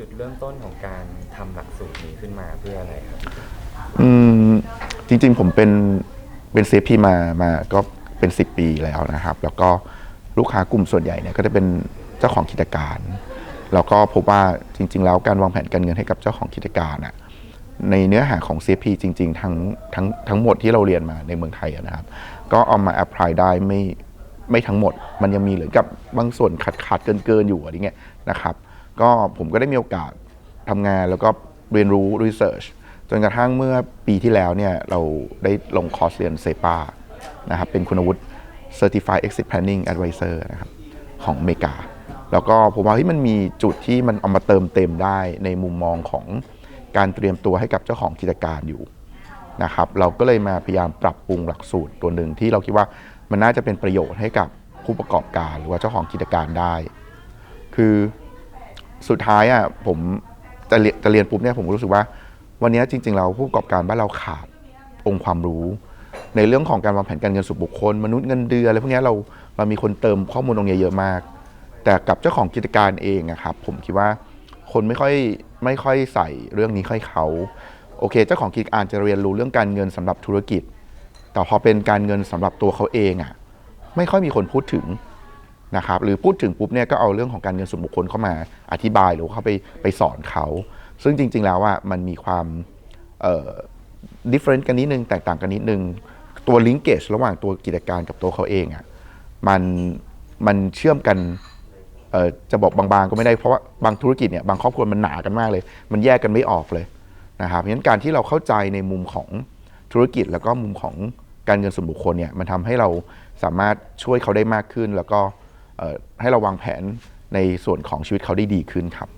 จุดเริ่มต้นของการทำหลักสูตรนี้ขึ้นมาเพื่ออะไรครับ อืมจริงๆผมเป็นเป็น CFP มามาก็เป็น 10 ปีแล้วนะครับ แล้วก็ลูกค้ากลุ่มส่วนใหญ่เนี่ยก็จะเป็นเจ้าของกิจการ แล้วก็พบว่าจริง ๆ แล้วการวางแผนการเงินให้กับเจ้าของกิจการน่ะในเนื้อหาของ CFP จริง ๆ ทั้งทั้งทั้งหมดที่เราเรียนมาในเมืองไทยอะนะครับ ก็เอามา apply ได้ไม่ไม่ทั้งหมด มันยังมีเหลือกับบางส่วนขาดขาดเกินเกินๆอยู่อะไรเงี้ยนะครับ ก็ผมก็ได้มีโอกาสทำงานแล้วก็เรียนรู้ research จนกระทั่งเมื่อปีที่แล้วเนี่ยเราได้ลงคอร์สเรียนเซปานะครับเป็นคุณวุฒิ Certified Exit Planning Advisor นะครับของอเมริกา แล้วก็ผมว่าที่มันมีจุดที่มันเอามาเติมเต็มได้ในมุมมองของการเตรียมตัวให้กับเจ้าของกิจการอยู่นะครับเราก็เลยมาพยายามปรับปรุงหลักสูตรตัวหนึ่งที่เราคิดว่ามันน่าจะเป็นประโยชน์ให้กับผู้ประกอบการหรือว่าเจ้าของกิจการได้ คือ สุดท้ายอะผมจะเรียนจะเรียนปุ๊บเนี่ยผมรู้สึกว่า วันนี้จริง ๆ เราผู้ประกอบการบ้านเราขาดองค์ความรู้ ในเรื่องของการวางแผนการเงินส่วนบุคคล มนุษย์เงินเดือนอะไรพวกนี้เราเรามีคนเติมข้อมูลตรงนี้เยอะมาก แต่กับเจ้าของกิจการเองอะครับผมคิดว่าคนไม่ค่อยไม่ค่อยใส่เรื่องนี้ค่อยเขาโอเค เจ้าของกิจการจะเรียนรู้เรื่องการเงินสำหรับธุรกิจ แต่พอเป็นการเงินสำหรับตัวเขาเองอะไม่ค่อยมีคนพูดถึง นะครับหรือพูดถึงปุ๊บเนี่ยก็เอาเรื่องของการเงินส่วนบุคคลเข้ามาอธิบายหรือเข้าไปไปสอนเขา ซึ่งจริง ๆ แล้วอะมันมีความเอ่อ different กันนิดนึงแตกต่างกันนิดนึงตัว linkage ระหว่างตัวกิจการกับตัวเขาเองอะมันมันเชื่อมกันเอ่อจะบอกบางๆก็ไม่ได้เพราะว่าบางธุรกิจเนี่ยบางครอบครัวมันหนากันมากเลย มันแยกกันไม่ออกเลยนะครับเพราะฉะนั้นการที่เราเข้าใจในมุมของธุรกิจแล้วก็มุมของการเงินส่วนบุคคลเนี่ยมันทำให้เราสามารถช่วยเขาได้มากขึ้นแล้วก็ ให้เราวางแผนในส่วนของชีวิตเขาได้ดีขึ้นครับ